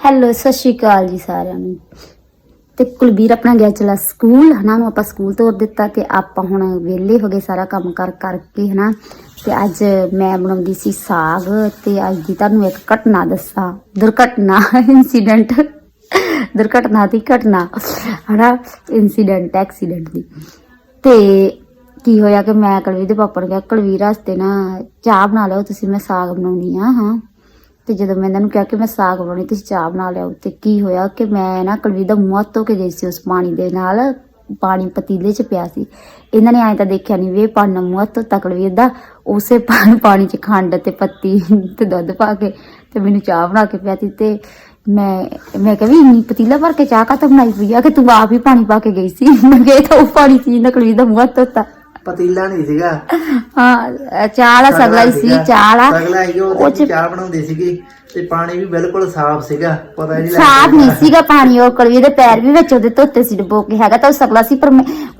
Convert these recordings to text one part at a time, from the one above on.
Hello ਸਤਿ ਸ਼੍ਰੀ ਅਕਾਲ ਜੀ ਸਾਰਿਆਂ ਨੂੰ। ਤੇ ਕੁਲਬੀਰ ਆਪਣਾ ਗਿਆ ਚਲਾ ਸਕੂਲ, ਹਨਾ? ਨੂੰ ਆਪਾਂ ਸਕੂਲ ਤੋਰ ਦਿੱਤਾ ਤੇ ਆਪਾਂ ਹੁਣ ਵਿਹਲੇ ਹੋ ਗਏ ਸਾਰਾ ਕੰਮ ਕਰ ਕਰਕੇ, ਹਨਾ? ਤੇ ਅੱਜ ਮੈਂ ਬਣਾਉਂਦੀ ਸੀ ਸਾਗ ਤੇ ਅੱਜ ਦੀ ਤੁਹਾਨੂੰ ਇੱਕ ਘਟਨਾ ਦੱਸਾਂ। ਦੁਰਘਟਨਾ ਇਨਸੀਡੈਂਟ ਦੁਰਘਟਨਾ ਦੀ ਘਟਨਾ, ਹਨਾ? ਇਨਸੀਡੈਂਟ ਐਕਸੀਡੈਂਟ ਦੀ। ਤੇ ਕੀ ਹੋਇਆ ਕਿ ਮੈਂ ਕੁਲਵੀਰ ਦੇ ਪਾਪਾ ਨੂੰ ਕਿਹਾ ਕੁਲਵੀਰ ਵਾਸਤੇ ਨਾ ਚਾਹ ਬਣਾ ਲਓ, ਤੁਸੀਂ, ਮੈਂ ਸਾਗ ਬਣਾਉਣੀ ਆ, ਹਾਂ? ਤੇ ਜਦੋਂ ਮੈਂ ਇਹਨਾਂ ਨੂੰ ਕਿਹਾ ਕਿ ਮੈਂ ਸਾਗ ਬਣਾਉਣੀ, ਤੁਸੀਂ ਚਾਹ ਬਣਾ ਲਿਆਓ ਤੇ ਕੀ ਹੋਇਆ ਕਿ ਮੈਂ ਨਾ ਕੁਲਵੀਰ ਦਾ ਮੂੰਹ ਧੋ ਕੇ ਗਈ ਸੀ ਉਸ ਪਾਣੀ ਦੇ ਨਾਲ, ਪਾਣੀ ਪਤੀਲੇ 'ਚ ਪਿਆ ਸੀ। ਇਹਨਾਂ ਨੇ ਐਂ ਤਾਂ ਦੇਖਿਆ ਨਹੀਂ ਵੀ ਇਹ ਪਾਣੀ ਮੂੰਹ ਹੱਥ ਧੋਤਾ ਕੁਲਵੀਰ ਦਾ, ਉਸੇ ਪਾਣੀ ਪਾਣੀ 'ਚ ਖੰਡ ਤੇ ਪੱਤੀ ਤੇ ਦੁੱਧ ਪਾ ਕੇ ਤੇ ਮੈਨੂੰ ਚਾਹ ਬਣਾ ਕੇ ਪਿਆਤੀ ਤੇ ਮੈਂ ਮੈਂ ਕਿਹਾ ਵੀ ਇੰਨੀ ਪਤੀਲਾ ਭਰ ਕੇ ਚਾਹ ਕਾਹਤੋਂ ਬਣਾਈ ਪਈ ਆ ਕਿ ਤੂੰ ਆਪ ਹੀ ਪਾਣੀ ਪਾ ਕੇ ਗਈ ਸੀ। ਮੈਂ ਕਿਹਾ ਇਹ ਤਾਂ ਉਹ ਪਾਣੀ ਸੀ ਜਿਹਨਾਂ ਕੁਲਵੀਰ ਦਾ ਮੂੰਹ ਧੋਤਾ। ਪਤੀਲਾ ਨਹੀਂ ਸੀਗਾ। ਹਾਂ ਚਾਹ ਵਾਲਾ ਸਗਲਾ ਹੀ ਸੀ। ਚਾਹ ਵਾਲਾ ਸਗਲਾ ਹੀ ਉਹ ਉਹ ਚ ਚਾਹ ਬਣਾਉਂਦੇ ਸੀਗੇ ਤੇ ਪਾਣੀ ਵੀ ਬਿਲਕੁਲ ਸਾਫ਼ ਸੀਗਾ ਪਤਾ ਨਹੀਂ ਸਾਫ਼ ਨਹੀਂ ਸੀਗਾ। ਪਾਣੀ ਉਹ ਕਲਵੀ ਦੇ ਪੈਰ ਵੀ ਵਿੱਚ ਉਹਦੇ ਧੋਤੇ ਸੀ ਡਬੋ ਕੇ ਹੈਗਾ ਤਾਂ ਉਹ ਸਗਲਾ ਸੀ ਪਰ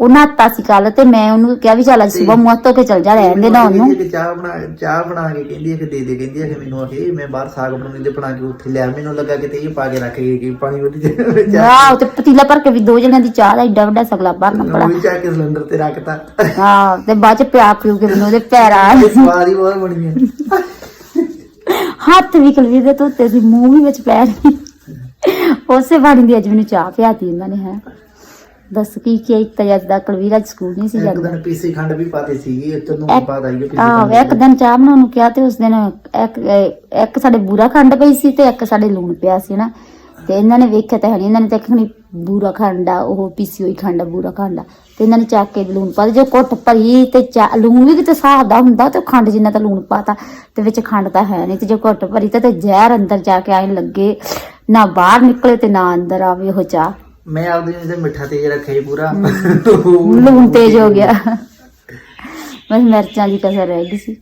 ਉਹ ਨਹਾਤਾ ਸੀ ਕੱਲ ਤੇ ਮੈਂ ਉਹਨੂੰ ਕਿਹਾ ਵੀ ਚੱਲ ਅੱਜ ਸਵੇਰ ਮੂੰਹ ਧੋ ਕੇ ਚੱਲ ਜਾ ਰਹਿਣ ਦੇ ਨਾ। ਉਹਨੂੰ ਚਾਹ ਬਣਾ ਚਾਹ ਬਣਾ ਕੇ ਕਹਿੰਦੀ ਹੈ ਕਿ ਦੇ ਦੇ ਕਹਿੰਦੀ ਹੈ ਕਿ ਮੈਨੂੰ ਇਹ ਮੈਂ ਬਾਹਰ ਸਾਗ ਬਣਾਉਣੀ ਤੇ ਬਣਾ ਕੇ ਉੱਥੇ ਲਿਆ ਮੈਨੂੰ ਲੱਗਾ ਕਿ ਤੇ ਇਹ ਪਾ ਕੇ ਰੱਖ ਗਈ ਕਿ ਪਾਣੀ ਉਹਦੀ ਵਿੱਚ ਆਹ ਤੇ ਪਤੀਲਾ ਭਰ ਕੇ ਵੀ ਦੋ ਜਣਿਆਂ ਦੀ ਚਾਹ ਦਾ ਏਡਾ ਵੱਡਾ ਸਗਲਾ ਭਰਨਾ ਉਹ ਬੜਾ ਵੀ ਚਾਹ ਕੇ ਸਿਲੰਡਰ ਤੇ ਰੱਖਤਾ। ਹਾਂ ਤੇ ਬਾਅਦ ਚ ਪਿਆ ਪਿਉ ਕੇ ਮੈਨੂੰ ਉਹਦੇ ਪੈਰਾਂ ਹੀ ਬਹੁਤ ਬਣੀ ਹੈ ਹੱਥ ਵੀ ਕਲਵੀ ਦੇ ਧੋਤੇ ਸੀ ਮੂੰਹ ਵੀ ਵਿੱਚ ਪੈਰ ਵੀ। ਉਸੇ ਪਾਣੀ ਦੀ ਅੱਜ ਮੈਨੂੰ ਚਾਹ ਪਿਆਤੀ ਇਹਨਾਂ ਨੇ ਹੈ। ਦੱਸ ਕੀ ਕੀ ਇੱਕ ਅੱਜ ਦਾ ਕਲਵੀਰ ਅੱਜ ਸਕੂਲ ਨਹੀਂ ਸੀ ਇੱਕ ਜਾਂਦਾ। ਦਿਨ ਪੀਸੀ ਖੰਡ ਵੀ ਪਾਤੀ ਸੀਗੀ ਤੇ ਨੂੰ ਇੱਕ- ਪਾ ਦਾਈਏ ਪੀਸੀ ਆਹ ਇੱਕ ਦਿਨ ਚਾਹ ਬਣਾਉਣ ਨੂੰ ਕਿਹਾ ਤੇ ਉਸ ਦਿਨ ਇੱਕ ਇੱਕ ਸਾਡੇ ਬੂਰਾ ਖੰਡ ਪਈ ਸੀ ਤੇ ਇੱਕ ਸਾਡੇ ਲੂਣ ਪਿਆ ਸੀ ਨਾ। ਤੇ ਇਹਨਾਂ ਨੇ ਵੇਖਿਆ ਤਾਂ ਹੈ ਇਹਨਾਂ ਨੇ ਤਾਂ ਖਣੀ ਬੂਰਾ ਖੰਡ ਉਹ ਪੀਸੀ ਹੋਈ ਖੰਡ ਬੂਰਾ ਖੰਡ। ਤੇ ਇਹਨਾਂ ਨੇ ਚੱਕ ਕੇ ਲੂਣ ਪਾ। ਜੇ ਕੁੱਟ ਭਰੀ ਤੇ ਚਾ- ਲੂਣ ਵੀ ਕਿਤੇ ਹਿਸਾਬ ਦਾ ਹੁੰਦਾ ਤੇ ਖੰਡ ਜਿੰਨਾ ਤਾਂ ਲੂਣ ਪਾਤਾ ਤੇ ਵਿੱਚ ਖੰਡ ਤਾਂ ਹੈ ਨਹੀਂ। ਤੇ ਜੇ ਕੁੱਟ ਭਰੀ ਤਾਂ ਤੇ ਜ਼ਹਿਰ ਅੰਦਰ ਜਾ ਕੇ ਆਏ ਲੱਗੇ। ਨਾ ਬਾਹਰ ਨਿਕਲੇ ਤੇ ਨਾ ਅੰਦਰ ਆਵੇ ਉਹ ਚਾਹ। ਮੈਂ ਆਪਦੇ ਜਿਹਦੇ ਮਿੱਠਾ ਤੇਜ਼ ਰੱਖਿਆ ਜੀ ਪੂਰਾ। ਲੂਣ ਤੇਜ਼ ਹੋ ਗਿਆ। ਬਸ ਮਿਰਚਾਂ ਦੀ ਕਸਰ ਰਹਿ ਗਈ ਸੀ।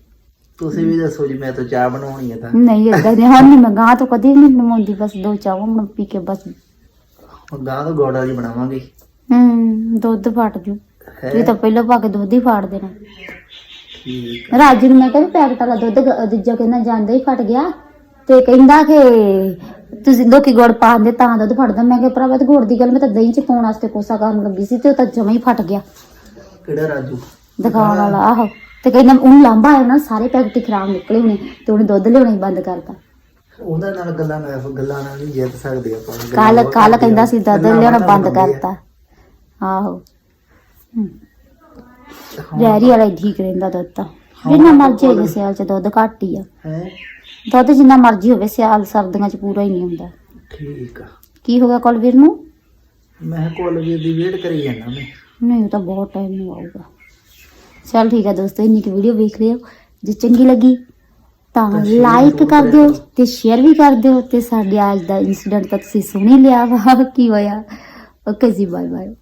ਤੁਸੀਂ ਵੀ ਦੱਸੋ ਜੀ ਮੈਂ ਤਾਂ ਚਾਹ ਬਣਾਉਣੀ ਹੈ ਤਾਂ। ਨਹੀਂ ਏਦਾਂ ਨਹੀਂ ਹੁਣ ਨਹੀਂ ਮੈਂ ਗਾਂ ਤੋਂ ਕਦੀ ਨਹੀਂ ਬਣਾਉਂਦੀ ਬਸ ਦੋ ਚਾਹਾਂ ਬਣਾ ਪੀ ਕੇ ਬਸ। ਹੁਣ ਗਾਂ ਤੋਂ ਗੋੜਾ ਦੀ ਬਣਾਵਾਂਗੇ। ਹੂੰ ਦੁੱਧ ਫਟ ਜੂ। ਹੈ? ਇਹ ਤਾਂ ਪਹਿਲਾਂ ਪਾ ਕੇ ਦੁੱਧ ਹੀ ਫਾੜ ਦੇਣਾ। ਠੀਕ ਰਾਜੂ ਨੂੰ ਮੈਂ ਕਹਿੰਦੀ ਪੈਕਟ ਵਾਲਾ ਦੁੱਧ ਗ- ਦੂਜਾ ਕਹਿੰਦਾ ਜਾਂਦਾ ਹੀ ਫਟ ਗਿਆ। ਤੇ ਕਹਿੰਦਾ ਕਿ ਤੁਸੀਂ ਲੋਕੀ ਗੁੜ ਪਾਉਂਦੇ ਤਾਂ ਦੁੱਧ ਫਟਦਾ ਮੈਂ ਕਿਹਾ ਭਰਾਵਾ ਤੇ ਗੁੜ ਦੀ ਗੱਲ ਮੈਂ ਤਾਂ ਦਹੀਂ ਚ ਪਾਉਣ ਵਾਸਤੇ ਕੋਸਾ ਕਰਨ ਲੱਗੀ ਸੀ ਤੇ ਉਹ ਤਾਂ ਜਮਾ ਹੀ ਫਟ ਗਿਆ। ਕਿਹੜਾ ਰਾਜੂ? ਦੁਕਾਨ ਵਾਲਾ ਆਹੋ। ਤੇ ਕਹਿੰਦਾ ਉਹਨੂੰ ਲਾਂਭਾ ਆਇਆ ਨਾ ਸਾਰੇ ਪੈਕਟ ਖਰਾਬ ਨਿਕਲੇ ਹੋਣੇ ਤੇ ਉਹਨੇ ਦੁੱਧ ਲਿਆਉਣਾ ਹੀ ਬੰਦ ਕਰਤਾ। ਉਹਦਾ ਨਾਲ ਗੱਲਾਂ ਨਾਲ ਗੱਲਾਂ ਨਾਲ ਨਹੀਂ ਜਿੱਤ ਸਕਦੇ ਆਪਾਂ। ਕੱਲ ਕੱਲ ਕਹਿੰਦਾ। ਸੀ ਦੁੱਧ ਲਿਆਉਣਾ ਬੰਦ। ਕਰਤਾ। ਆਹੋ। ਡੈਰੀ ਵਾਲਾ ਠੀਕ ਰਹਿੰਦਾ ਦੁੱਧ ਤਾਂ। ਜਿੰਨਾ ਮਰਜ਼ੀ ਹੋ ਜਾਏ ਸਿਆਲ ਚ ਦੁੱਧ ਘੱਟ ਹੀ ਆ। ਹੈਂ? ਦੁੱਧ ਜਿੰਨਾ ਮਰਜ਼ੀ ਹੋਵੇ ਸਿਆਲ ਸਰਦੀਆਂ ਚ ਪੂਰਾ ਹੀ ਨਹੀਂ ਹੁੰਦਾ। ਠੀਕ ਆ। ਕੀ ਹੋ ਗਿਆ ਕੁਲਵੀਰ ਨੂੰ? ਮੈਂ ਕੋਲ ਵੀ ਦੀ ਵੇਟ ਕਰੀ ਜਾਂਦਾ ਮੈਂ। ਨਹੀਂ ਉਹ ਤਾਂ ਬਹੁਤ ਟਾਈਮ ਨੂੰ ਆਊਗਾ। ਚਲ ਠੀਕ ਹੈ ਦੋਸਤੋ ਇੰਨੀ ਕੁ ਵੀਡੀਓ ਵੇਖ ਲਿਓ। ਜੇ ਚੰਗੀ ਲੱਗੀ ਤਾਂ ਲਾਈਕ ਕਰ ਦਿਓ। ਤੇ ਸ਼ੇਅਰ ਵੀ ਕਰ ਦਿਓ ਤੇ ਸਾਡੇ ਅੱਜ ਦਾ ਇਨਸੀਡੈਂਟ ਤਾਂ ਤੁਸੀਂ ਸੁਣ ਹੀ ਲਿਆ ਵਾ। ਕੀ ਹੋਇਆ? ਓਕੇ ਜੀ ਬਾਏ ਬਾਏ